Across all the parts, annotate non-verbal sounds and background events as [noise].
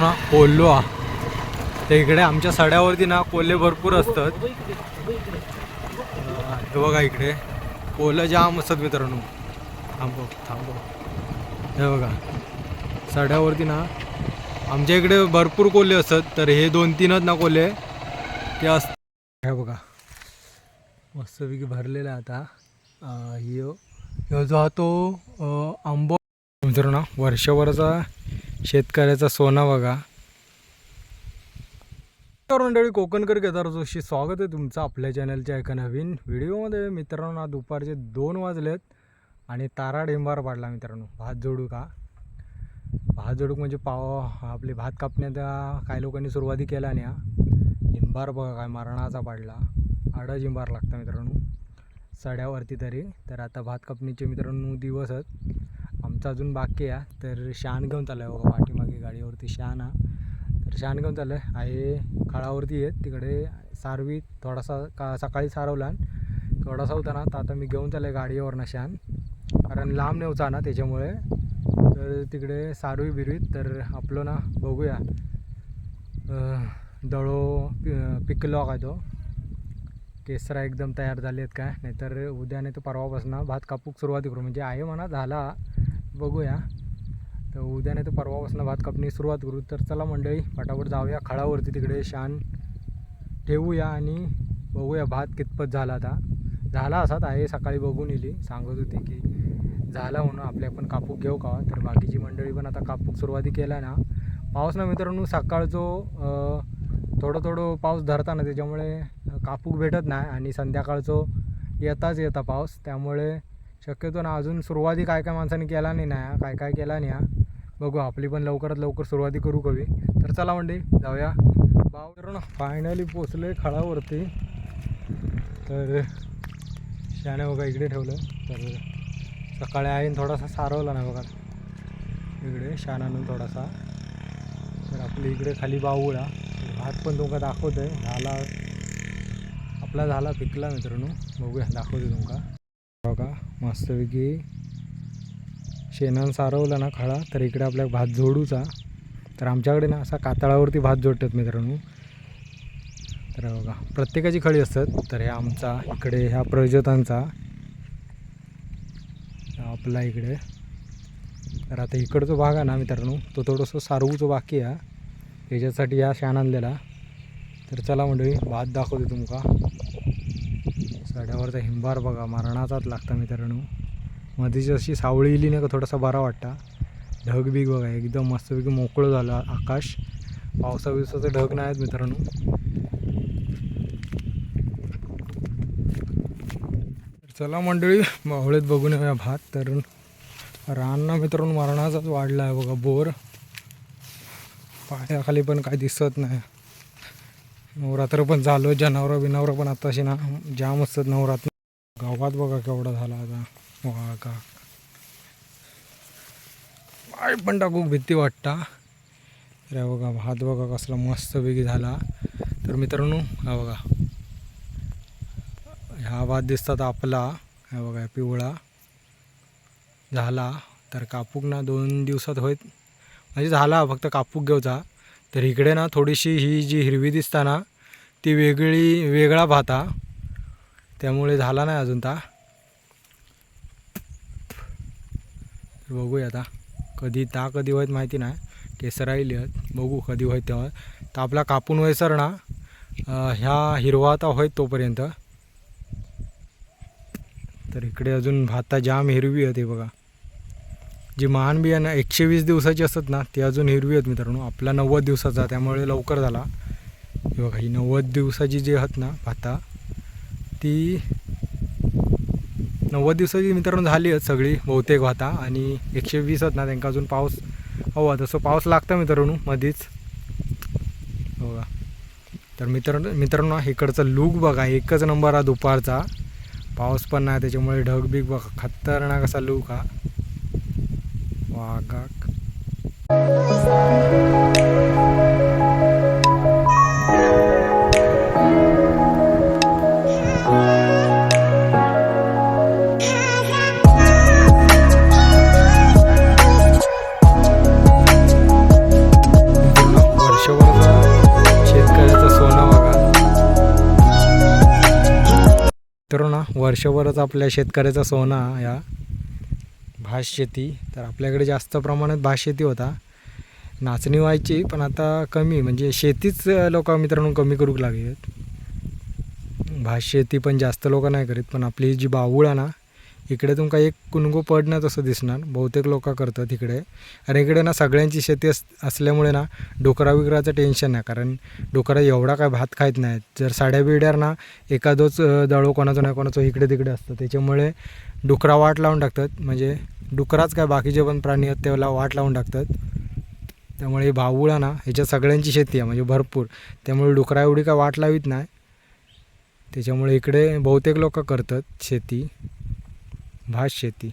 मित्रांनो हा तर इकडे आमच्या सड्यावरती ना कोल्हे भरपूर असतात. हे बघा इकडे. कोलं जाम असतात मित्रांनो. थांबव थांबव. हे बघा. सड्यावरती ना आमच्या इकडे भरपूर कोल्हे असतात. तर हे दोन तीनच ना कोल्हे ते असतात हे बघा. मस्तपैकी भरलेला आहे आता. ह्यो ह्यो जो हा तो आंबो मित्रांनो वर्षभराचा शेतकऱ्याचा सोना बघा. तर मंडळी कोकणकर केदार जोशी. स्वागत आहे तुमचं आपल्या चॅनलच्या एका नवीन व्हिडिओमध्ये. मित्रांनो दुपारचे दोन वाजलेत आणि तारा डेंबार पाडला मित्रांनो. भात जोडू का भात जोडूक म्हणजे पाव आपले भात कापण्यात काही लोकांनी सुरुवाती केला नाही हा. हिंबार बघा काय मरणाचा पाडला. आडच हिंबार लागतं मित्रांनो. सड्यावरती तरी. तर आता भात कापणीचे मित्रांनो दिवस आहेत. आमचा अजून बाकी आहे. तर शान घेऊन चाललं आहे बघा पाठीमागे गाडीवरती शान हा. तर शान घेऊन चाललं आहे आहे खाळावरती आहेत. तिकडे सारवी थोडासा का सकाळी सारवला थोडासा होता ना तर आता मी घेऊन चाललं आहे गाडीवरनं शान. कारण लांब नव्हता ना त्याच्यामुळे. तर तिकडे सारवी बिरवीत. तर आपलं ना बघूया. दळो पि- पिकलो काय तो. केसरा एकदम तयार झाले आहेत काय? नाहीतर उद्या नाही तर परवापासून भात कापूक सुरुवात करू. म्हणजे आहे म्हणा झाला. बघूया. तर उद्या नाही तर परवापासून भात कापणी सुरुवात करू. तर चला मंडळी फटाफट जाऊया खळावरती तिकडे शान. ठेवूया आणि बघूया भात कितपत झाला आता. झाला असाच आहे सकाळी बघून येली सांगत होती की झाला म्हणून आपले पण कापूक घेऊ का? तर बाकीची मंडळी पण आता कापूक सुरुवाती केला ना. पाऊस ना मित्रांनो सकाळचो थोडं थोडं पाऊस धरता ना त्याच्यामुळे कापूक भेटत नाही आणि संध्याकाळचो येताच येता पाऊस. त्यामुळे शक्यतो ना अजून सुरुवाती काय काय माणसांनी केला नाही ना काय काय केला नाही हा. बघू आपली पण लवकरात लवकर सुरुवाती करू कवी. तर चला म्हणजे जाऊया. भाव ना फायनली पोचले खळावरती. तर शाने बघा इकडे ठेवलं. तर सकाळी आईन थोडासा सारवला ना बघा. इकडे शान थोडासा. तर आपली इकडे खाली बावळा भात पण तुमका दाखवतोय. झाला. आपला झाला पिकला मित्रांनो. बघूया दाखवतो तुमका. बघा. मस्तपैकी शेणान सारवला ना खळा तर इकडे आपल्या भात जोडूचा. तर आमच्याकडे ना असा कातळावरती भात जोडतात मित्रांनो. तर बघा प्रत्येकाची खळी असतात. तर हे आमचा इकडे ह्या प्रयोजतांचा आपला इकडे. तर आता इकडचा भाग आहे ना मित्रांनो तो थोडंसं सारवूचं बाकी आहे. त्याच्यासाठी ह्या शान आणलेला तर चला मंडळी भात दाखवते तुमका सड्यावरचा हिंबार बघा मरणाचाच लागता मित्रांनो. मध्येच अशी सावळी इली नाही का थोडासा बरा वाटता. ढग बिग बघा एकदम मस्तपैकी मोकळं झालं आकाश. पावसा बिवसाचं ढग नाही आहेत मित्रांनो. चला मंडळी मावळेत बघून येऊया भात. तर रानना मित्रांनो मरणाचाच वाढला आहे बघा बोर. पाण्याखाली पण काय दिसत नाही. नवरात्र पण चालू जनावरं बिनावरं पण आताशी ना जाम असतात नवरात्र. गावात बघा केवढा झाला आता. वा का पाय पण टाकूक भीती वाटता. अरे बघा भात बघा कसला मस्तपैकी झाला. तर मित्रांनो हा बघा. ह्या भात दिसतात आपला. हा बघा पिवळा झाला. तर कापूक ना दोन दिवसात होत म्हणजे झाला फक्त कापूक घेऊचा. तर इकडे ना थोडीशी ही जी हिरवी दिसता ना ती वेगळी वेगळा भात. हा त्यामुळे झाला नाही अजून ता. बघूया आता. कधी ता कधी होत माहिती नाही. केसरा आहेत बघू कधी होईत तेव्हा. तर आपला कापून वयसर ना. ह्या हिरवा आता होत तोपर्यंत. तर इकडे अजून भाता जाम हिरवी आहे ते बघा. जी महान बियाणं एकशे वीस दिवसाची असतात ना ती अजून हिरवी आहेत मित्रांनो. आपला नव्वद दिवसाचा त्यामुळे लवकर झाला. हे बघा ही नव्वद दिवसाची जी आहेत ना भाता ती नव्वद दिवसाची मित्रांनो झाली आहेत सगळी बहुतेक भाता आणि एकशे वीस आहेत ना त्यांना अजून पाऊस हवा तसं पाऊस लागतं मित्रांनो मधीच. हो बघा. तर मित्र मित्रांनो इकडचा लूक बघा एकच नंबर हा दुपारचा. पाऊस पण नाही त्याच्यामुळे ढग बिग बघा खतरनाक असा लूक हा. वाघाक. वर्षभरच आपल्या शेतकऱ्याचा सोना या भात शेती. तर आपल्याकडे जास्त प्रमाणात भात शेती होता. नाचणी व्हायची पण आता कमी म्हणजे शेतीच लोक मित्रांनो कमी करूक आहेत भात शेती पण जास्त लोक नाही करीत पण आपली जी बावूळ आहे ना इकडे तुमका एक कुणगो पडण्यात असं दिसणार. बहुतेक लोक करतात इकडे. आणि इकडे ना सगळ्यांची शेती अस असल्यामुळे ना डोकरा विकराचं टेन्शन नाही कारण डोकरा एवढा काय भात खायत नाहीत. जर साड्या बिड्यार ना एखादोच दळू दळो कोणाचं नाही कोणाचं इकडे तिकडे असतं. त्याच्यामुळे डुकरा वाट लावून टाकतात. म्हणजे डुकराच काय बाकीचे पण प्राणी आहेत त्याला वाट लावून टाकतात. त्यामुळे ही ना ह्याच्या सगळ्यांची शेती आहे. म्हणजे भरपूर. त्यामुळे डुकरा एवढी काय वाट लावित नाही. त्याच्यामुळे इकडे बहुतेक लोक करतात शेती. भात शेती.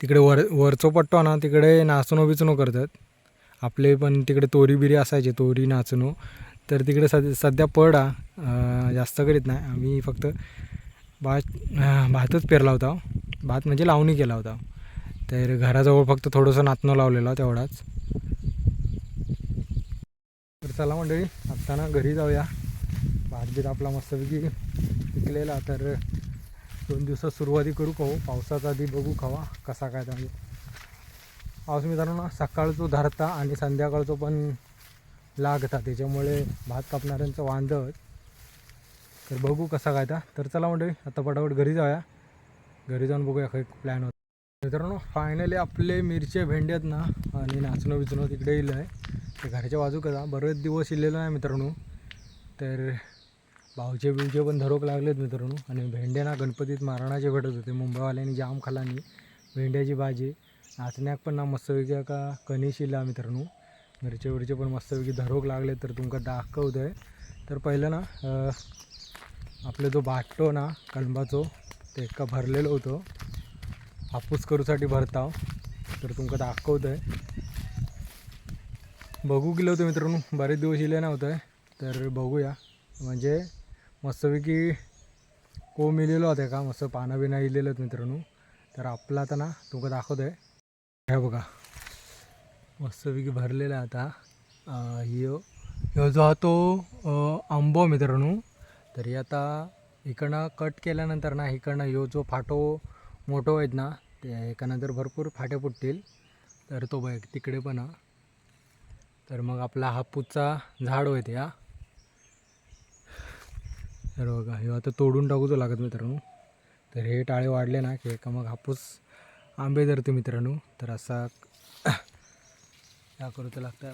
तिकडे वर वरचो पट्टो ना तिकडे नाचणो बिचणो करतात. आपले पण तिकडे तोरी बिरी असायचे तोरी नाचणो. तर तिकडे सद सध्या पडा जास्त करीत नाही. आम्ही फक्त भात भातच पेरला होता. भात म्हणजे लावणी केला होता. तर घराजवळ फक्त थोडंसं नाचणं लावलेलं तेवढाच. तर चला मंडळी आत्ता ना घरी जाऊया. भात बीत आपला मस्तपैकी पिकलेला. तर दोन दिवसात सुरुवाती करू खाऊ. पावसाचा आधी बघू खावा कसा काय म्हणजे पाऊस मित्रांनो सकाळचो धरता आणि संध्याकाळचो पण लागता. त्याच्यामुळे भात कापणाऱ्यांचं वांदत तर बघू कसा काय तर चला म्हणजे आता पटापट घरी जाऊया. घरी जाऊन बघूया काही प्लॅन होता. मित्रांनो फायनली आपले मिरचे भेंडे आहेत ना आणि नाचणं विचणं तिकडे इलं आहे ते घरच्या बाजू कसा बरेच दिवस इलेलो नाही मित्रांनो. तर भावचे बिवचे पण धरोक लागलेत मित्रांनो. आणि भेंडे ना गणपतीत मारणाचे भेटत होते. मुंबईवाल्यांनी जाम खालानी भेंड्याची भाजी नाचण्याक पण ना मस्तपैकी का कणीशिला मित्रांनो. मिरचे विरचे पण मस्तपैकी धरोक लागले तर तुमका दाखवतो आहे तर पहिलं ना आपला आपलं जो बाटो ना कलबाचो ते एका भरलेलं होतं. हापूस करूसाठी भरताव हो. तर तुमका दाखवतं आहे बघू गेलो होतो मित्रांनो. बरेच दिवस इले नव्हतं. तर बघूया. म्हणजे मस्तपैकी को इलेलो होते का? मस्त पानं बिना इलेलं आहेत मित्रांनो. तर आपला आता ना तुमका दाखवत आहे हे बघा. मस्तपैकी भरलेला आहे आता. ह्यो हो. ह्यो जो हा तो आंबो मित्रांनो. तरी आता इकडनं कट केल्यानंतर ना इकडनं ह्यो जो फाटो मोठो आहेत ना ते एकानंतर भरपूर फाटे फुटतील. तर तो बघ तिकडे पण तर मग आपला हापूसचा झाड होते हा. तर बघा हे आता तोडून टाकूच लागत मित्रांनो. तर हे टाळे वाढले ना की का मग हापूस आंबे धरते मित्रांनो. तर असा [coughs] या करू तर लागतं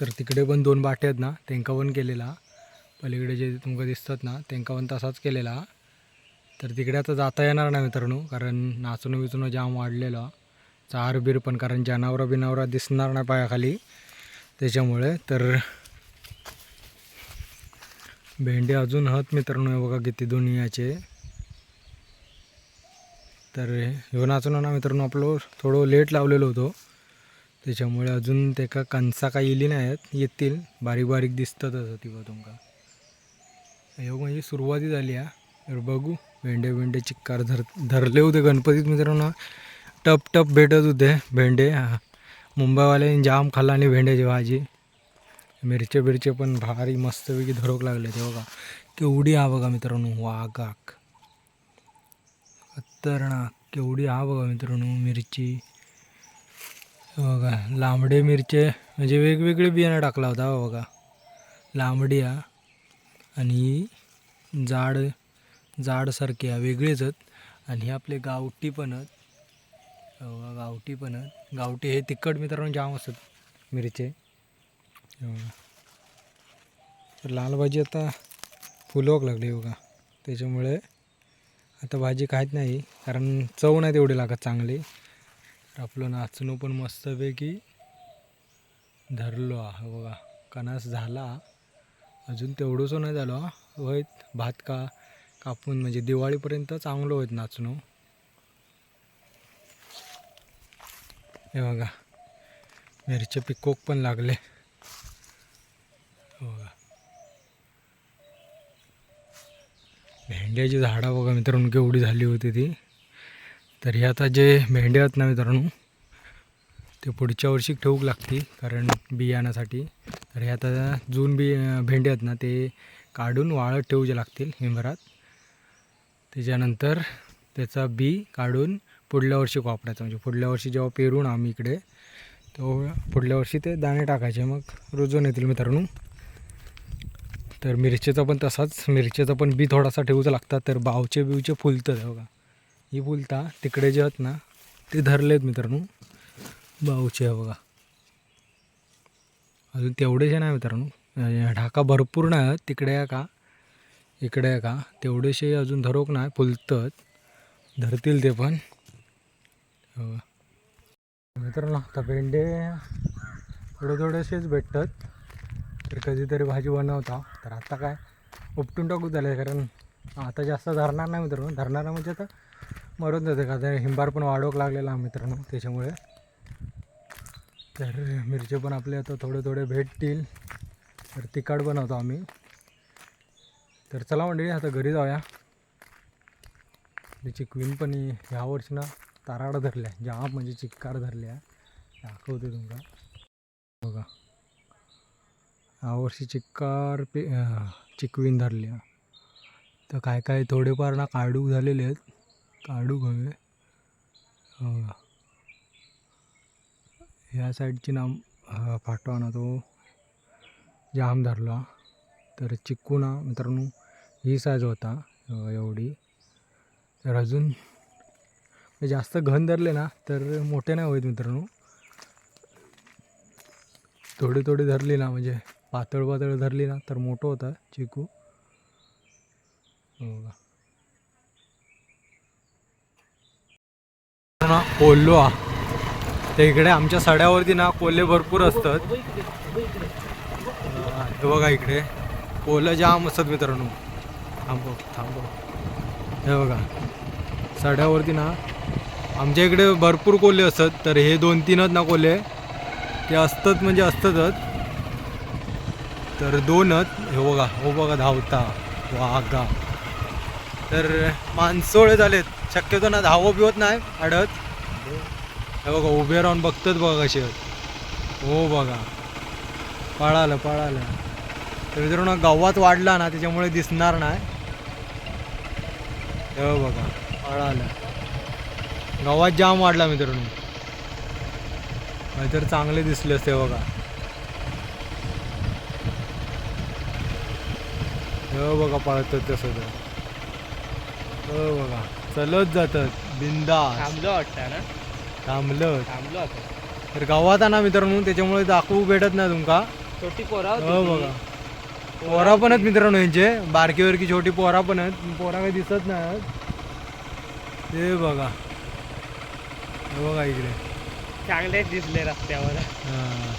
तर तिकडे पण दोन बाटे आहेत ना त्यांका पण केलेला. पलीकडे जे तुमका दिसतात ना त्यांका पण तसाच केलेला. तर तिकडे आता जाता येणार नाही मित्रांनो कारण नाचणं बिचणं जाम वाढलेलं. चार बीर पण कारण जनावरं बिनावरं दिसणार नाही पायाखाली. त्याच्यामुळे तर भेंडे अजून हत मित्रांनो बघा किती दोन्ही याचे. तर ह्यो नाचणं ना मित्रांनो आपलं थोडं लेट लावलेलो होतो. त्याच्यामुळे अजून ते का कणसा काही येली नाही आहेत येतील. बारीक बारीक दिसतात असं ती तुमका ह्यो म्हणजे सुरुवाती झाली आहे तर बघू भेंडे भेंडे चिक्कार धर धरले होते गणपतीत मित्रांनो. टप टप भेटत होते भेंडे मुंबईवाल्यांनी जाम खाल्ला आणि भेंड्याची भाजी. मिरचे बिरचे पण भारी मस्तपैकी धरोक लागले ते बघा. केवढी हा बघा मित्रांनो वाघाक. खतरनाक केवढी हा बघा मित्रांनो मिरची. बघा लांबडे मिरचे म्हणजे वेगवेगळे बियाणं टाकला होता हो बघा. लांबडी हा. आणि जाड जाडसारखी हा वेगळेच आहेत. आणि हे आपले गावठी पण आहेत. हे गावठी पण आहेत. गावठी हे तिखट मित्रांनो जाम असतात मिरचे. हे तर लाल भाजी आता फुलवक लागली बघा. त्याच्यामुळे आता भाजी खायच नाही कारण चव नाही तेवढी लागत चांगली. तर आपलं नाचणं पण मस्तपैकी धरलो हा बघा. कणास झाला. अजून तेवढंसं नाही झालो हा. होईत भात का कापून म्हणजे दिवाळीपर्यंत चांगलं होत नाचणं. हे बघा. मिरचे पिकोक पण लागले. भेंड्याची झाडं बघा मित्रांनो केवढी झाली होती ती. तर हे आता जे भेंडे आहेत ना मित्रांनो ते पुढच्या वर्षी ठेवूक लागते कारण बियाण्यासाठी. तर हे आता जून बी भेंडे आहेत ना ते काढून वाळत ठेवूचे लागतील हिंबरात त्याच्यानंतर त्याचा बी काढून पुढल्या वर्षी वापरायचं म्हणजे पुढल्या वर्षी जेव्हा पेरून आम्ही इकडे तो पुढल्या वर्षी ते दाणे टाकायचे मग रुजून येतील मित्रांनो. तर मिरचीचा पण तसाच. मिरचीचा पण बी थोडासा ठेवूचा लागतात तर बावचे बिवचे फुलतं बघा. ही फुलता तिकडे जे आहेत ना ते धरलेत मित्रांनो. बावचे बघा. अजून तेवढेसे नाही मित्रांनो. ढाका भरपूर नाही आहेत. तिकडे आहे का? इकडे आहे का? तेवढेसे अजून धरोक नाही फुलतात धरतील ते पण. मित्रांनो आता भेंडे थोडे थोडेसेच भेटतात. तर कधीतरी भाजी बनवता. तर आता काय उपटून टाकू झालं कारण आता जास्त धरणार नाही मित्रांनो. धरणार नाही म्हणजे आता मरून जाते. का तर हिंबार पण वाढवक लागलेला आहे मित्रांनो. त्याच्यामुळे तर मिरचे पण आपले आता थोडे थोडे भेटतील. तर तिखट बनवतो आम्ही. तर चला मंडळी आता घरी जाऊया. चिकवीन पण ह्या वर्षी ना ताराड धरल्या. जाम म्हणजे चिक्कार धरल्या. दाखवते तुमका बघा. यावर्षी वर्षी चिक्कार पे चिकवीन धरल्या. तर काय काय थोडेफार ना काढूक झालेले आहेत. काढूक हवे ह्या साईडची नाम अं, फाटवा ना तो जाम धरला. तर चिकू ना मित्रांनो ही साईज होता एवढी. तर अजून जास्त घन धरले ना तर मोठे नाही होत मित्रांनो. थोडी थोडी धरली ना म्हणजे पातळ पातळ धरली ना तर मोठं होतं चिकू. हो ना कोल्लो हा. तर इकडे आमच्या सड्यावरती ना कोल्हे भरपूर असतात. हे बघा इकडे. कोल्हे जाम असतात मित्रांनो. थांबव थांबव. हे बघा. सड्यावरती ना आमच्या इकडे भरपूर कोल्हे असतात तर हे दोन तीनच ना कोल्हे ते असतात म्हणजे असतातच. तर दोनच. हे बघा हो बघा धावता. वागा तर माणसोळे झालेत. शक्यतो ना धावं बिवत नाही अडत. हे बघा उभे राहून बघतात बघा कसे हो बघा. पळालं पळालं. तर मित्रांनो गावात वाढला ना त्याच्यामुळे दिसणार नाही. हे बघा पळालं. गावात जाम वाढला मित्रांनो. नाहीतर चांगले दिसले असते बघा. हे बघा पळतात तसं तर हो बघा. चलत जातात. बिंदास. थांबलो वाटतं ना? थांबलं. थांबलो तर गावात ना मित्रांनो त्याच्यामुळे दाखवू भेटत नाही तुमका. छोटी पोरा हो बघा. पोरा पण आहेत मित्रांनो यांचे. बारकी वरकी छोटी पोरा पण आहेत. पोरा काही दिसत नाही ते बघा. हे बघा इकडे. चांगले दिसले रस्त्यावर. हा.